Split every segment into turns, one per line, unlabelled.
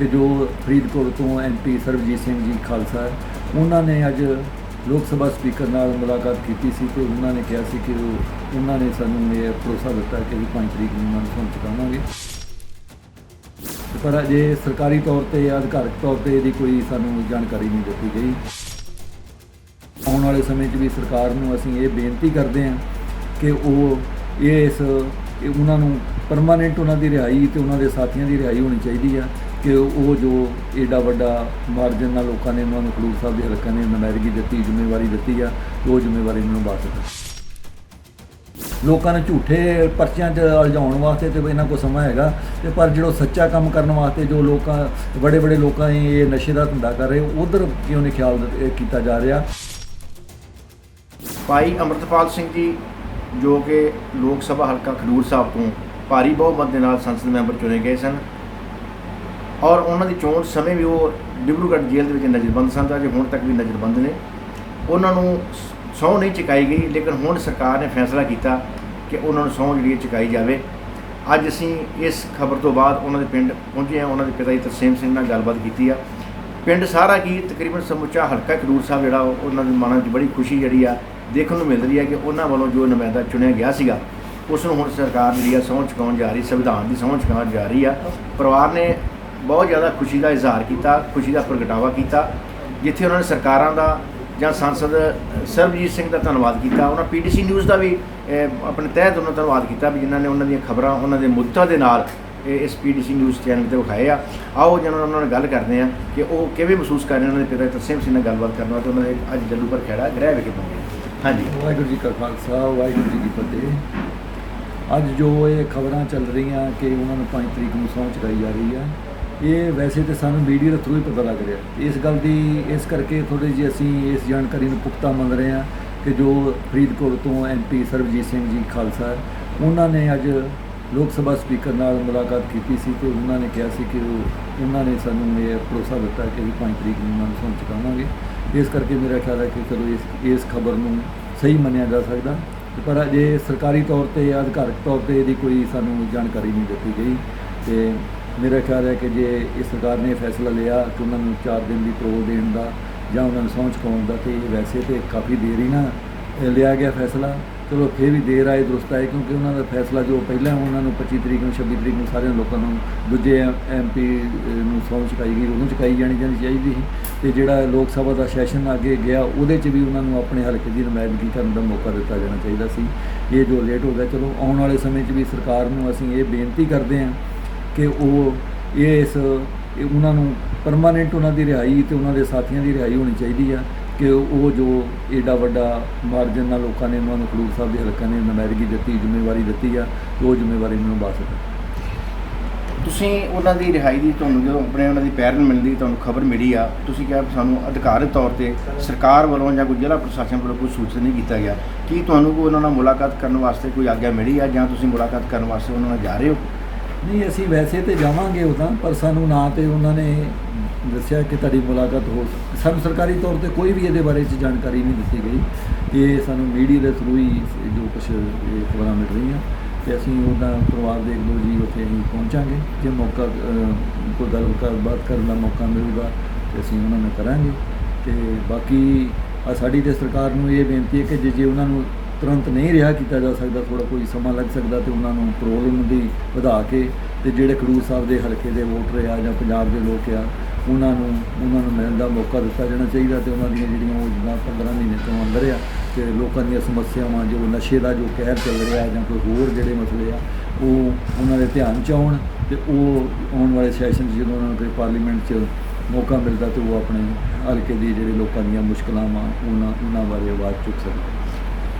ਕਿ ਜੋ ਫਰੀਦਕੋਟ ਤੋਂ ਐਮਪੀ ਸਰਬਜੀਤ ਸਿੰਘ ਜੀ ਖਾਲਸਾ, ਉਹਨਾਂ ਨੇ ਅੱਜ ਲੋਕ ਸਭਾ ਸਪੀਕਰ ਨਾਲ ਮੁਲਾਕਾਤ ਕੀਤੀ ਸੀ ਤੇ ਉਹਨਾਂ ਨੇ ਕਿਹਾ ਸੀ ਕਿ ਉਹਨਾਂ ਨੇ ਸਾਨੂੰ ਇਹ ਭਰੋਸਾ ਦਿੱਤਾ ਕਿ ਵੀ 5 ਤਰੀਕ ਨੂੰ ਉਹਨਾਂ ਨੂੰ ਸਹੁੰ ਚੁਕਾਵਾਂਗੇ। ਪਰ ਅਜੇ ਸਰਕਾਰੀ ਤੌਰ ਤੇ ਜਾਂ ਅਧਿਕਾਰਕ ਤੌਰ ਤੇ ਇਹਦੀ ਕੋਈ ਸਾਨੂੰ ਜਾਣਕਾਰੀ ਨਹੀਂ ਦਿੱਤੀ ਗਈ। ਆਉਣ ਵਾਲੇ ਸਮੇਂ 'ਚ ਵੀ ਸਰਕਾਰ ਨੂੰ ਅਸੀਂ ਇਹ ਬੇਨਤੀ ਕਰਦੇ ਹਾਂ ਕਿ ਉਹ ਇਸ ਉਹਨਾਂ ਨੂੰ ਪਰਮਾਨੈਂਟ ਉਹਨਾਂ ਦੀ ਰਿਹਾਈ ਤੇ ਉਹਨਾਂ ਦੇ ਸਾਥੀਆਂ ਦੀ ਰਿਹਾਈ ਹੋਣੀ ਚਾਹੀਦੀ ਆ। ਕਿ ਉਹ ਜੋ ਏਡਾ ਵੱਡਾ ਮਾਰਜਨ ਨਾਲ ਲੋਕਾਂ ਨੇ ਉਹਨਾਂ ਨੂੰ ਖਡੂਰ ਸਾਹਿਬ ਦੇ ਹਲਕਾ ਨੇ ਨਮਾਇਰਗੀ ਦਿੱਤੀ, ਜ਼ਿੰਮੇਵਾਰੀ ਦਿੱਤੀ ਆ ਤੇ ਉਹ ਜ਼ਿੰਮੇਵਾਰੀ ਨੂੰ ਨਿਭਾ ਸਕਣ ਲੋਕਾਂ ਨੂੰ ਝੂਠੇ ਪਰਚਿਆਂ 'ਚ ਉਲਝਾਉਣ ਵਾਸਤੇ ਤੇ ਇਹਨਾਂ ਕੋਲ ਸਮਾਂ ਹੈਗਾ ਤੇ ਪਰ ਜਿਹੜਾ ਸੱਚਾ ਕੰਮ ਕਰਨ ਵਾਸਤੇ ਜੋ ਲੋਕਾਂ ਬੜੇ ਬੜੇ ਲੋਕਾਂ ਨੇ ਇਹ ਨਸ਼ੇ ਦਾ ਧੰਦਾ ਕਰ ਰਹੇ, ਉਧਰ ਕਿਉਂ ਨਹੀਂ ਖਿਆਲ ਕੀਤਾ ਜਾ ਰਿਹਾ?
ਭਾਈ ਅਮਰਤਪਾਲ ਸਿੰਘ ਜੀ, ਜੋ ਕਿ ਲੋਕ ਸਭਾ ਹਲਕਾ ਖਡੂਰ ਸਾਹਿਬ ਤੋਂ ਭਾਰੀ ਬਹੁਮਤ ਦੇ ਨਾਲ ਸੰਸਦ ਮੈਂਬਰ ਚੁਣੇ ਗਏ ਸਨ ਔਰ ਉਹਨਾਂ ਦੀ ਚੋਣ ਸਮੇਂ ਵੀ ਉਹ ਡਿਬਰੂਗੜ੍ਹ ਜੇਲ੍ਹ ਦੇ ਵਿੱਚ ਨਜ਼ਰਬੰਦ ਸਨ, ਤੇ ਜੇ ਹੁਣ ਤੱਕ ਵੀ ਨਜ਼ਰਬੰਦ ਨੇ। ਉਹਨਾਂ ਨੂੰ ਸਹੁੰ ਨਹੀਂ ਚੁਕਾਈ ਗਈ, ਲੇਕਿਨ ਹੁਣ ਸਰਕਾਰ ਨੇ ਫੈਸਲਾ ਕੀਤਾ ਕਿ ਉਹਨਾਂ ਨੂੰ ਸਹੁੰ ਜਿਹੜੀ ਹੈ ਚੁਕਾਈ ਜਾਵੇ। ਅੱਜ ਅਸੀਂ ਇਸ ਖਬਰ ਤੋਂ ਬਾਅਦ ਉਹਨਾਂ ਦੇ ਪਿੰਡ ਪਹੁੰਚੇ ਹਾਂ, ਉਹਨਾਂ ਦੇ ਪਿਤਾ ਜੀ ਤਰਸੇਮ ਸਿੰਘ ਨਾਲ ਗੱਲਬਾਤ ਕੀਤੀ ਆ। ਪਿੰਡ ਸਾਰਾ ਕੀ ਤਕਰੀਬਨ ਸਮੁੱਚਾ ਹਲਕਾ ਖਡੂਰ ਸਾਹਿਬ ਜਿਹੜਾ ਉਹਨਾਂ ਦੇ ਮਨਾਂ 'ਚ ਬੜੀ ਖੁਸ਼ੀ ਜਿਹੜੀ ਆ ਦੇਖਣ ਨੂੰ ਮਿਲ ਰਹੀ ਹੈ ਕਿ ਉਹਨਾਂ ਵੱਲੋਂ ਜੋ ਨੁਮਾਇੰਦਾ ਚੁਣਿਆ ਗਿਆ ਸੀਗਾ, ਉਸ ਨੂੰ ਹੁਣ ਸਰਕਾਰ ਜਿਹੜੀ ਆ ਸਹੁੰ ਚੁਕਾਉਣ ਜਾ ਰਹੀ, ਸੰਵਿਧਾਨ ਦੀ ਸਹੁੰ ਚੁਕਾਉਣ ਜਾ ਰਹੀ ਆ। ਪਰਿਵਾਰ ਨੇ ਬਹੁਤ ਜ਼ਿਆਦਾ ਖੁਸ਼ੀ ਦਾ ਇਜ਼ਹਾਰ ਕੀਤਾ ਖੁਸ਼ੀ ਦਾ ਪ੍ਰਗਟਾਵਾ ਕੀਤਾ ਜਿੱਥੇ ਉਹਨਾਂ ਨੇ ਸਰਕਾਰਾਂ ਦਾ ਜਾਂ ਸੰਸਦ ਸਰਬਜੀਤ ਸਿੰਘ ਦਾ ਧੰਨਵਾਦ ਕੀਤਾ ਉਹਨਾਂ ਪੀਟੀਸੀ ਨਿਊਜ਼ ਦਾ ਵੀ ਅਹ, ਆਪਣੇ ਤਹਿ ਦਿਲੋਂ ਧੰਨਵਾਦ ਕੀਤਾ ਵੀ ਜਿਨ੍ਹਾਂ ਨੇ ਉਹਨਾਂ ਦੀਆਂ ਖਬਰਾਂ ਉਹਨਾਂ ਦੇ ਮੁੱਦਤਾਂ ਦੇ ਨਾਲ ਇਹ ਇਸ ਪੀਟੀਸੀ ਨਿਊਜ਼ ਚੈਨਲ ਤੇ ਵਿਖਾਏ ਆ। ਆਓ ਜਿਹਨਾਂ ਉਹਨਾਂ ਨਾਲ ਗੱਲ ਕਰਦੇ ਆ ਕਿ ਉਹ ਕਿਵੇਂ ਮਹਿਸੂਸ ਕਰ ਰਹੇ ਉਹਨਾਂ ਦੇ ਪਿਤਾ ਤਰਸੇਮ ਸਿੰਘ ਨਾਲ ਗੱਲਬਾਤ ਕਰਨਾ ਤੇ ਉਹਨਾਂ ਦੇ ਅੱਜ ਜੱਲੂਪੁਰ ਖੇੜਾ ਗ੍ਰਹਿ ਵਿਖੇ ਪਹੁੰਚੇ ਹਾਂਜੀ।
ਵਾਹਿਗੁਰੂ ਜੀ ਕਾ ਖਾਲਸਾ ਵਾਹਿਗੁਰੂ ਜੀ ਕੀ ਫਤਿਹ। ਅੱਜ ਜੋ ਇਹ ਖਬਰਾਂ ਚੱਲ ਰਹੀਆਂ ਕਿ ਉਹਨਾਂ ਨੂੰ 5 ਤਰੀਕ ਨੂੰ ਸਹੁੰ ਚੁਕਾਈ ਜਾ ਰਹੀ ਆ ਇਹ ਵੈਸੇ ਤੇ ਸਾਨੂੰ ਮੀਡੀਆ ਦੇ ਥਰੂ ਹੀ ਪਤਾ ਲੱਗ ਰਿਹਾ। ਇਸ ਗੱਲ ਦੀ, ਇਸ ਕਰਕੇ ਥੋੜੀ ਜਿਹੀ ਅਸੀਂ ਇਸ ਜਾਣਕਾਰੀ ਨੂੰ ਪੁਖਤਾ ਮੰਨ ਰਹੇ ਹਾਂ ਕਿ ਜੋ ਫਰੀਦਕੋਟ ਤੋਂ ਐਮਪੀ ਸਰਬਜੀਤ ਸਿੰਘ ਜੀ ਖਾਲਸਾ, ਉਹਨਾਂ ਨੇ ਅੱਜ ਲੋਕ ਸਭਾ ਸਪੀਕਰ ਨਾਲ ਮੁਲਾਕਾਤ ਕੀਤੀ ਸੀ ਤੇ ਉਹਨਾਂ ਨੇ ਕਿਹਾ ਸੀ ਕਿ ਉਹ ਉਹਨਾਂ ਨੇ ਸਾਨੂੰ ਇਹ ਭਰੋਸਾ ਦਿੱਤਾ ਕਿ ਅਸੀਂ 5 ਤਰੀਕ ਨੂੰ ਉਹਨਾਂ ਨੂੰ ਸਹੁੰ ਚੁਕਾਵਾਂਗੇ। ਇਸ ਕਰਕੇ ਮੇਰਾ ਖਿਆਲ ਹੈ ਕਿ ਚਲੋ ਇਸ ਇਸ ਖਬਰ ਨੂੰ ਸਹੀ ਮੰਨਿਆ ਜਾ ਸਕਦਾ। ਪਰ ਅਜੇ ਸਰਕਾਰੀ ਤੌਰ ਤੇ ਜਾਂ ਅਧਿਕਾਰਕ ਤੌਰ ਤੇ ਇਹਦੀ ਕੋਈ ਸਾਨੂੰ ਜਾਣਕਾਰੀ ਨਹੀਂ ਦਿੱਤੀ ਗਈ ਤੇ ਮੇਰਾ ਖਿਆਲ ਹੈ ਕਿ ਜੇ ਇਹ ਸਰਕਾਰ ਨੇ ਫੈਸਲਾ ਲਿਆ ਕਿ ਉਹਨਾਂ ਨੂੰ 4 ਦਿਨ ਦੀ ਪ੍ਰੋ ਦੇਣ ਦਾ ਜਾਂ ਉਹਨਾਂ ਨੂੰ ਸਹੁੰ ਚੁਕਾਉਣ ਦਾ, ਤੇ ਇਹ ਵੈਸੇ ਤੇ ਕਾਫੀ ਦੇਰ ਹੀ ਨਾ ਲਿਆ ਗਿਆ ਫੈਸਲਾ। ਚਲੋ, ਫਿਰ ਵੀ ਦੇਰ ਆਏ, ਦਰੁਸਤ ਆਏ, ਕਿਉਂਕਿ ਉਹਨਾਂ ਦਾ ਫੈਸਲਾ ਜੋ ਪਹਿਲਾਂ ਉਹਨਾਂ ਨੂੰ 25 ਤਰੀਕ ਨੂੰ 26 ਤਰੀਕ ਨੂੰ ਸਾਰਿਆਂ ਲੋਕਾਂ ਨੂੰ, ਦੂਜੇ ਐਮਪੀ ਨੂੰ ਸਹੁੰ ਚੁਕਾਈ ਗਈ ਉਹਨੂੰ ਚੁਕਾਈ ਜਾਣੀ ਜਾਣੀ ਚਾਹੀਦੀ ਸੀ। ਤੇ ਜਿਹੜਾ ਲੋਕ ਸਭਾ ਦਾ ਸੈਸ਼ਨ ਅੱਗੇ ਗਿਆ, ਉਹਦੇ 'ਚ ਵੀ ਉਹਨਾਂ ਨੂੰ ਆਪਣੇ ਹਲਕੇ ਦੀ ਨੁਮਾਇੰਦਗੀ ਕਰਨ ਦਾ ਮੌਕਾ ਦਿੱਤਾ ਜਾਣਾ ਚਾਹੀਦਾ ਸੀ। ਇਹ ਜੋ ਲੇਟ ਹੋ ਗਿਆ, ਚਲੋ, ਆਉਣ ਵਾਲੇ ਸਮੇਂ 'ਚ ਵੀ ਸਰਕਾਰ ਨੂੰ ਅਸੀਂ ਇਹ ਬੇਨਤੀ ਕਰਦੇ ਹਾਂ ਕਿ ਉਹ ਇਸ ਉਹਨਾਂ ਨੂੰ ਪਰਮਾਨੈਂਟ ਉਹਨਾਂ ਦੀ ਰਿਹਾਈ ਤੇ ਉਹਨਾਂ ਦੇ ਸਾਥੀਆਂ ਦੀ ਰਿਹਾਈ ਹੋਣੀ ਚਾਹੀਦੀ ਆ ਕਿ ਉਹ ਜੋ ਏਡਾ ਵੱਡਾ ਮਾਰਜਨ ਨਾਲ ਲੋਕਾਂ ਨੇ ਉਹਨਾਂ ਨੂੰ ਖਡੂਰ ਸਾਹਿਬ ਦੇ ਹਲਕਾ ਨੇ ਨਮਾਇਰਗੀ ਦਿੱਤੀ, ਜ਼ਿੰਮੇਵਾਰੀ ਦਿੱਤੀ ਆ ਤੇ ਉਹ ਜ਼ਿੰਮੇਵਾਰੀ ਨੂੰ ਨਿਭਾ ਸਕਣ।
ਤੁਸੀਂ ਉਹਨਾਂ ਦੀ ਰਿਹਾਈ ਦੀ ਤੁਹਾਨੂੰ ਜਦੋਂ ਆਪਣੇ ਉਹਨਾਂ ਦੀ ਪੈਰਨ ਮਿਲਦੀ, ਤੁਹਾਨੂੰ ਖਬਰ ਮਿਲੀ ਆ, ਤੁਸੀਂ ਕਿਹਾ ਸਾਨੂੰ ਅਧਿਕਾਰਤ ਤੌਰ ਤੇ ਸਰਕਾਰ ਵੱਲੋਂ ਜਾਂ ਕੋਈ ਜ਼ਿਲ੍ਹਾ ਪ੍ਰਸ਼ਾਸਨ ਵੱਲੋਂ ਕੋਈ ਸੂਚਿਤ ਨਹੀਂ ਕੀਤਾ ਗਿਆ। ਕੀ ਤੁਹਾਨੂੰ ਕੋਈ ਉਹਨਾਂ ਨਾਲ ਮੁਲਾਕਾਤ ਕਰਨ ਵਾਸਤੇ ਕੋਈ ਆਗਿਆ ਮਿਲੀ ਆ ਜਾਂ ਤੁਸੀਂ ਮੁਲਾਕਾਤ ਕਰਨ ਵਾਸਤੇ ਉਹਨਾਂ ਨਾਲ ਜਾ ਰਹੇ ਹੋ?
ਨਹੀਂ, ਅਸੀਂ ਵੈਸੇ ਤੇ ਜਾਵਾਂਗੇ ਉਦਾਂ, ਪਰ ਸਾਨੂੰ ਨਾ ਤੇ ਉਹਨਾਂ ਨੇ ਦੱਸਿਆ ਕਿ ਤੁਹਾਡੀ ਮੁਲਾਕਾਤ ਹੋ ਸਾਨੂੰ ਸਰਕਾਰੀ ਤੌਰ ਤੇ ਕੋਈ ਵੀ ਇਹਦੇ ਬਾਰੇ ਚ ਜਾਣਕਾਰੀ ਨਹੀਂ ਦਿੱਤੀ ਗਈ। ਇਹ ਸਾਨੂੰ ਮੀਡੀਆ ਦੇ ਥਰੂ ਹੀ ਜੋ ਕੁਝ ਇਹ ਖਬਰਾਂ ਮਿਲ ਰਹੀਆਂ, ਤੇ ਅਸੀਂ ਉਹਦਾ ਪਰਿਵਾਰ ਦੇ ਇੱਕ ਦੋ ਜੀ ਉੱਥੇ ਹੀ ਪਹੁੰਚਾਂਗੇ। ਜੇ ਮੌਕਾ ਕੋਈ ਗੱਲ ਬਾਤ ਕਰਨ ਦਾ ਮੌਕਾ ਮਿਲੂਗਾ, ਤੇ ਅਸੀਂ ਉਹਨਾਂ ਨਾਲ ਕਰਾਂਗੇ। ਤੇ ਬਾਕੀ ਸਾਡੀ ਤੇ ਸਰਕਾਰ ਨੂੰ ਇਹ ਬੇਨਤੀ ਹੈ ਕਿ ਜੇ ਜੇ ਉਹਨਾਂ ਨੂੰ ਤੁਰੰਤ ਨਹੀਂ ਰਿਹਾ ਕੀਤਾ ਜਾ ਸਕਦਾ ਥੋੜਾ ਕੋਈ ਸਮਾਂ ਲੱਗ ਸਕਦਾ ਤੇ ਉਹਨਾਂ ਨੂੰ ਪ੍ਰੋਬਲਮ ਦੀ ਵਧਾ ਕੇ ਤੇ ਜਿਹੜੇ ਖਡੂਰ ਸਾਹਿਬ ਦੇ ਹਲਕੇ ਦੇ ਵੋਟਰ ਆ ਜਾਂ ਪੰਜਾਬ ਦੇ ਲੋਕ ਆ, ਉਹਨਾਂ ਨੂੰ ਉਹਨਾਂ ਨੂੰ ਮਿਲਣ ਦਾ ਮੌਕਾ ਦਿੱਤਾ ਜਾਣਾ ਚਾਹੀਦਾ ਤੇ ਉਹਨਾਂ ਦੀਆਂ ਜਿਹੜੀਆਂ ਉਹ ਜਿੱਦਾਂ 15 ਮਹੀਨੇ ਤੋਂ ਅੰਦਰ ਆ ਤੇ ਲੋਕਾਂ ਦੀਆਂ ਸਮੱਸਿਆਵਾਂ, ਜੋ ਨਸ਼ੇ ਦਾ ਜੋ ਕਹਿਰ ਚੱਲ ਰਿਹਾ ਜਾਂ ਕੋਈ ਹੋਰ ਜਿਹੜੇ ਮਸਲੇ ਆ, ਉਹ ਉਹਨਾਂ ਦੇ ਧਿਆਨ ਚ ਆਉਣ ਤੇ ਉਹ ਆਉਣ ਵਾਲੇ ਸੈਸ਼ਨ 'ਚ ਜਦੋਂ ਉਹਨਾਂ ਨੂੰ ਕੋਈ ਪਾਰਲੀਮੈਂਟ 'ਚ ਮੌਕਾ ਮਿਲਦਾ ਤੇ ਉਹ ਆਪਣੇ ਹਲਕੇ ਦੀ ਜਿਹੜੇ ਲੋਕਾਂ ਦੀਆਂ ਮੁਸ਼ਕਲਾਂ ਵਾ, ਉਹਨਾਂ ਉਹਨਾਂ ਬਾਰੇ ਆਵਾਜ਼ ਚੁੱਕ ਸਕਦੇ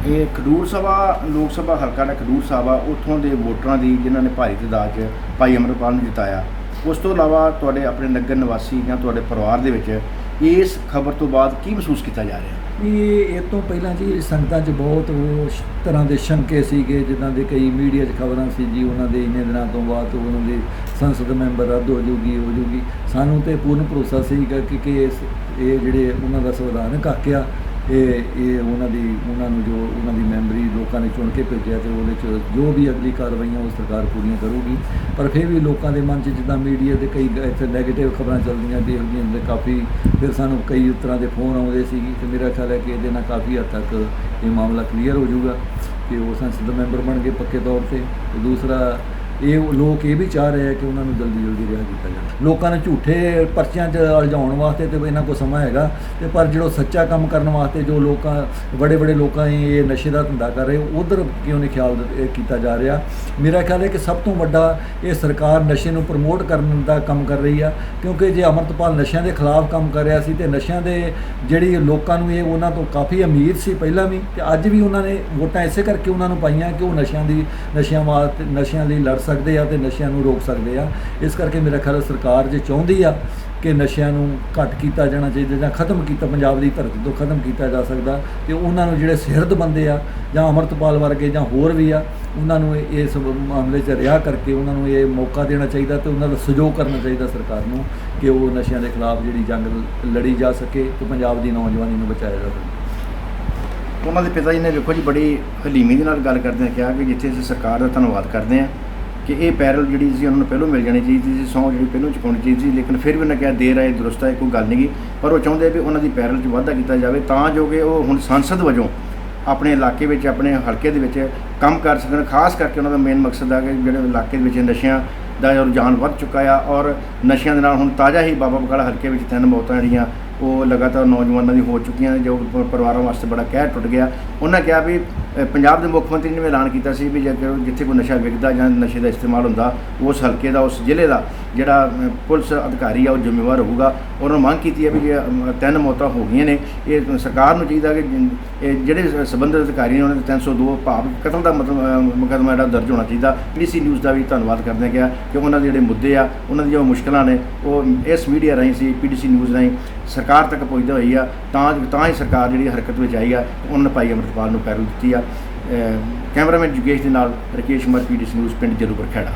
ਇਹ ਖਡੂਰ ਸਭਾ, ਲੋਕ ਸਭਾ, ਹਲਕਾ ਦਾ ਖਡੂਰ ਸਾਹਿਬ ਆ ਉੱਥੋਂ ਦੇ ਵੋਟਰਾਂ ਦੀ ਜਿਨ੍ਹਾਂ ਨੇ ਭਾਰੀ ਤਾਦਾਦ 'ਚ ਭਾਈ ਅਮਰਪਾਲ ਨੂੰ ਜਿਤਾਇਆ। ਉਸ ਤੋਂ ਇਲਾਵਾ ਤੁਹਾਡੇ ਆਪਣੇ ਨਗਰ ਨਿਵਾਸੀ ਜਾਂ ਤੁਹਾਡੇ ਪਰਿਵਾਰ ਦੇ ਵਿੱਚ ਇਸ ਖਬਰ ਤੋਂ ਬਾਅਦ ਕੀ ਮਹਿਸੂਸ ਕੀਤਾ ਜਾ ਰਿਹਾ?
ਇਹ ਇਹ ਤੋਂ ਪਹਿਲਾਂ ਜੀ ਸੰਗਤਾਂ 'ਚ ਬਹੁਤ ਉਹ ਤਰ੍ਹਾਂ ਦੇ ਸ਼ੰਕੇ ਸੀਗੇ, ਜਿੱਦਾਂ ਦੇ ਕਈ ਮੀਡੀਆ 'ਚ ਖਬਰਾਂ ਸੀ ਜੀ, ਉਹਨਾਂ ਦੇ ਇੰਨੇ ਦਿਨਾਂ ਤੋਂ ਬਾਅਦ ਉਹਨਾਂ ਦੇ ਸੰਸਦ ਮੈਂਬਰ ਰੱਦ ਹੋ ਜੂਗੀ ਹੋ ਜੂਗੀ। ਸਾਨੂੰ ਤੇ ਪੂਰਨ ਭਰੋਸਾ ਸੀਗਾ ਕਿ ਕਿ ਇਹ ਜਿਹੜੇ ਉਹਨਾਂ ਦਾ ਸੰਵਿਧਾਨ ਹੱਕ ਆ ਇਹ ਇਹ ਉਹਨਾਂ ਦੀ, ਉਹਨਾਂ ਨੂੰ ਜੋ ਉਹਨਾਂ ਦੀ ਮੈਮਰੀ ਲੋਕਾਂ ਨੇ ਚੁਣ ਕੇ ਭੇਜਿਆ ਤੇ ਉਹਦੇ ਚ ਜੋ ਵੀ ਅਗਲੀ ਕਾਰਵਾਈਆਂ ਉਹ ਸਰਕਾਰ ਪੂਰੀਆਂ ਕਰੂਗੀ। ਪਰ ਫਿਰ ਵੀ ਲੋਕਾਂ ਦੇ ਮਨ 'ਚ ਜਿੱਦਾਂ ਮੀਡੀਆ ਦੇ ਕਈ ਇੱਥੇ ਨੈਗੇਟਿਵ ਖਬਰਾਂ ਚੱਲਦੀਆਂ ਦੇਖਦੀਆਂ ਤੇ ਕਾਫੀ ਫਿਰ ਸਾਨੂੰ ਕਈ ਤਰ੍ਹਾਂ ਦੇ ਫੋਨ ਆਉਂਦੇ ਸੀ ਤੇ ਮੇਰਾ ਖਿਆਲ ਹੈ ਕਿ ਇਹਦੇ ਨਾਲ ਕਾਫੀ ਹੱਦ ਤੱਕ ਇਹ ਮਾਮਲਾ ਕਲੀਅਰ ਹੋ ਜਾਊਗਾ ਕਿ ਉਹ ਸੰਸਦ ਮੈਂਬਰ ਬਣ ਗਏ ਪੱਕੇ ਤੌਰ ਤੇ। ਤੇ ਦੂਸਰਾ ਇਹ ਲੋਕ ਇਹ ਵੀ ਚਾਹ ਰਹੇ ਆ ਕਿ ਉਹਨਾਂ ਨੂੰ ਜਲਦੀ ਜਲਦੀ ਰਿਹਾ ਕੀਤਾ ਜਾਵੇ। ਲੋਕਾਂ ਨੇ ਝੂਠੇ ਪਰਚਿਆਂ 'ਚ ਉਲਝਾਉਣ ਵਾਸਤੇ ਤੇ ਇਹਨਾਂ ਕੋਲ ਸਮਾਂ ਹੈਗਾ ਤੇ ਪਰ ਜਿਹੜਾ ਸੱਚਾ ਕੰਮ ਕਰਨ ਵਾਸਤੇ ਜੋ ਲੋਕਾਂ ਬੜੇ ਬੜੇ ਲੋਕਾਂ ਇਹ ਨਸ਼ੇ ਦਾ ਧੰਦਾ ਕਰ ਰਹੇ, ਉਧਰ ਕਿਉਂ ਨਹੀਂ ਖਿਆਲ ਕੀਤਾ ਜਾ ਰਿਹਾ। ਮੇਰਾ ਖਿਆਲ ਹੈ ਕਿ ਸਭ ਤੋਂ ਵੱਡਾ ਇਹ ਸਰਕਾਰ ਨਸ਼ੇ ਨੂੰ ਪ੍ਰਮੋਟ ਕਰਨ ਦਾ ਕੰਮ ਕਰ ਰਹੀ ਆ, ਕਿਉਂਕਿ ਜੇ ਅਮਰਤਪਾਲ ਨਸ਼ਿਆਂ ਦੇ ਖਿਲਾਫ ਕੰਮ ਕਰ ਰਿਹਾ ਸੀ ਤੇ ਨਸ਼ਿਆਂ ਦੇ ਜਿਹੜੀ ਲੋਕਾਂ ਨੂੰ ਇਹ ਉਹਨਾਂ ਤੋਂ ਕਾਫੀ ਅਮੀਰ ਸੀ ਪਹਿਲਾਂ ਵੀ, ਤੇ ਅੱਜ ਵੀ ਉਹਨਾਂ ਨੇ ਵੋਟਾਂ ਇਸੇ ਕਰਕੇ ਉਹਨਾਂ ਨੂੰ ਪਾਈਆਂ ਕਿ ਉਹ ਨਸ਼ਿਆਂ ਦੀ, ਨਸ਼ਿਆਂ ਵਾਸਤੇ, ਨਸ਼ਿਆਂ ਲਈ ਲੜ ਸਕਦੇ ਆ ਤੇ ਨਸ਼ਿਆਂ ਨੂੰ ਰੋਕ ਸਕਦੇ ਆ। ਇਸ ਕਰਕੇ ਮੇਰਾ ਖਿਆਲ ਸਰਕਾਰ ਜੇ ਚਾਹੁੰਦੀ ਆ ਕਿ ਨਸ਼ਿਆਂ ਨੂੰ ਘੱਟ ਕੀਤਾ ਜਾਣਾ ਚਾਹੀਦਾ ਜਾਂ ਖਤਮ ਕੀਤਾ, ਪੰਜਾਬ ਦੀ ਧਰਤੀ ਤੋਂ ਖਤਮ ਕੀਤਾ ਜਾ ਸਕਦਾ, ਤੇ ਉਹਨਾਂ ਨੂੰ ਜਿਹੜੇ ਸਿਹਰਦ ਬੰਦੇ ਆ ਜਾਂ ਅਮਰਤਪਾਲ ਵਰਗੇ ਜਾਂ ਹੋਰ ਵੀ ਆ, ਉਹਨਾਂ ਨੂੰ ਇਸ ਮਾਮਲੇ 'ਚ ਰਿਹਾ ਕਰਕੇ ਉਹਨਾਂ ਨੂੰ ਇਹ ਮੌਕਾ ਦੇਣਾ ਚਾਹੀਦਾ ਤੇ ਉਹਨਾਂ ਦਾ ਸਹਿਯੋਗ ਕਰਨਾ ਚਾਹੀਦਾ ਸਰਕਾਰ ਨੂੰ ਕਿ ਉਹ ਨਸ਼ਿਆਂ ਦੇ ਖਿਲਾਫ ਜਿਹੜੀ ਜੰਗ ਲੜੀ ਜਾ ਸਕੇ ਤੇ ਪੰਜਾਬ ਦੀ ਨੌਜਵਾਨੀ ਨੂੰ ਬਚਾਇਆ ਜਾ ਸਕੇ।
ਉਹਨਾਂ ਦੇ ਪਿਤਾ ਜੀ ਨੇ ਵੇਖੋ ਜੀ ਬੜੀ ਹਲੀਮੀ ਦੇ ਨਾਲ ਗੱਲ ਕਰਦੇ ਆ ਕਿਹਾ ਕਿ ਜਿੱਥੇ ਅਸੀਂ ਸਰਕਾਰ ਦਾ ਧੰਨਵਾਦ ਕਰਦੇ ਆ ਕਿ ਇਹ ਪੈਰਲ ਜਿਹੜੀ ਸੀ ਉਹਨਾਂ ਨੂੰ ਪਹਿਲਾਂ ਮਿਲ ਜਾਣੀ ਚਾਹੀਦੀ ਸੀ, ਸੌ ਜਿਹੜੀ ਪਹਿਲਾਂ ਚੁਕਾਉਣੀ ਚਾਹੀਦੀ ਸੀ, ਲੇਕਿਨ ਫਿਰ ਵੀ ਉਹਨਾਂ ਕਿਹਾ ਦੇਰ ਆਏ ਦਰੁਸਤ ਆਏ ਕੋਈ ਗੱਲ ਨਹੀਂ ਪਰ ਉਹ ਚਾਹੁੰਦੇ ਵੀ ਉਹਨਾਂ ਦੀ ਪੈਰਲ 'ਚ ਵਾਧਾ ਕੀਤਾ ਜਾਵੇ, ਤਾਂ ਜੋ ਕਿ ਉਹ ਹੁਣ ਸੰਸਦ ਵਜੋਂ ਆਪਣੇ ਇਲਾਕੇ ਵਿੱਚ, ਆਪਣੇ ਹਲਕੇ ਦੇ ਵਿੱਚ ਕੰਮ ਕਰ ਸਕਣ, ਖਾਸ ਕਰਕੇ ਉਹਨਾਂ ਦਾ ਮੇਨ ਮਕਸਦ ਆ ਕਿ ਜਿਹੜੇ ਇਲਾਕੇ ਦੇ ਵਿੱਚ ਨਸ਼ਿਆਂ ਦਾ ਰੁਝਾਨ ਵੱਧ ਚੁੱਕਾ ਆ ਔਰ ਨਸ਼ਿਆਂ ਦੇ ਨਾਲ ਹੁਣ ਤਾਜ਼ਾ ਹੀ ਬਾਬਾ ਬਕਾਲਾ ਹਲਕੇ ਵਿੱਚ ਤਿੰਨ ਮੌਤਾਂ ਜਿਹੜੀਆਂ ਉਹ ਲਗਾਤਾਰ ਨੌਜਵਾਨਾਂ ਦੀ ਹੋ ਚੁੱਕੀਆਂ ਨੇ, ਜੋ ਪਰਿਵਾਰਾਂ ਵਾਸਤੇ ਬੜਾ ਕਹਿਰ ਟੁੱਟ ਗਿਆ। ਉਹਨਾਂ ਕਿਹਾ ਵੀ ਪੰਜਾਬ ਦੇ ਮੁੱਖ ਮੰਤਰੀ ਨੇ ਵੀ ਐਲਾਨ ਕੀਤਾ ਸੀ ਵੀ ਜੇਕਰ ਜਿੱਥੇ ਕੋਈ ਨਸ਼ਾ ਵਿਕਦਾ ਜਾਂ ਨਸ਼ੇ ਦਾ ਇਸਤੇਮਾਲ ਹੁੰਦਾ, ਉਸ ਹਲਕੇ ਦਾ, ਉਸ ਜ਼ਿਲ੍ਹੇ ਦਾ ਜਿਹੜਾ ਪੁਲਿਸ ਅਧਿਕਾਰੀ ਆ ਉਹ ਜ਼ਿੰਮੇਵਾਰ ਹੋਊਗਾ ਉਹਨਾਂ ਨੇ ਮੰਗ ਕੀਤੀ ਹੈ ਵੀ ਜੇ ਤਿੰਨ ਮੌਤਾਂ ਹੋ ਗਈਆਂ ਨੇ ਇਹ ਸਰਕਾਰ ਨੂੰ ਚਾਹੀਦਾ ਕਿ ਇਹ ਜਿਹੜੇ ਸੰਬੰਧਿਤ ਅਧਿਕਾਰੀ ਨੇ ਉਹਨਾਂ ਦੇ 302 ਭਾਵ ਕਤਲ ਦਾ ਮਤਲਬ ਅ, ਮੁਕੱਦਮਾ ਜਿਹੜਾ ਦਰਜ ਹੋਣਾ ਚਾਹੀਦਾ। ਪੀਡੀਸੀ ਨਿਊਜ਼ ਦਾ ਵੀ ਧੰਨਵਾਦ ਕਰਦੇ ਹਾਂ ਕਿ ਉਹਨਾਂ ਦੇ ਜਿਹੜੇ ਮੁੱਦੇ ਆ ਉਹਨਾਂ ਦੀਆਂ ਜੋ ਮੁਸ਼ਕਲਾਂ ਨੇ ਉਹ ਇਸ ਮੀਡੀਆ ਰਾਹੀਂ ਸੀ ਪੀਡੀਸੀ ਨਿਊਜ਼ ਰਾਹੀਂ ਸਰਕਾਰ ਤੱਕ ਪਹੁੰਚਦਾ ਹੋਈ ਆ। ਤਾਂ ਤਾਂ ਹੀ ਸਰਕਾਰ ਜਿਹੜੀ ਹਰਕਤ ਵਿੱਚ ਆਈ ਆ ਉਹਨਾਂ ਨੇ ਭਾਈ ਅਮਰਪਾਲ ਨੂੰ ਪੈਰਲ ਦਿੱਤੀ ਆ। ਕੈਮਰਾਮੈਨ ਜੁਗੇਸ਼ ਦੇ ਨਾਲ ਰਕੇਸ਼ ਕੁਮਾਰ ਪੀਡੀਸੀ ਨਿਊਜ਼ ਪਿੰਡ ਜਰੂਪੁਰ ਖੇੜਾ।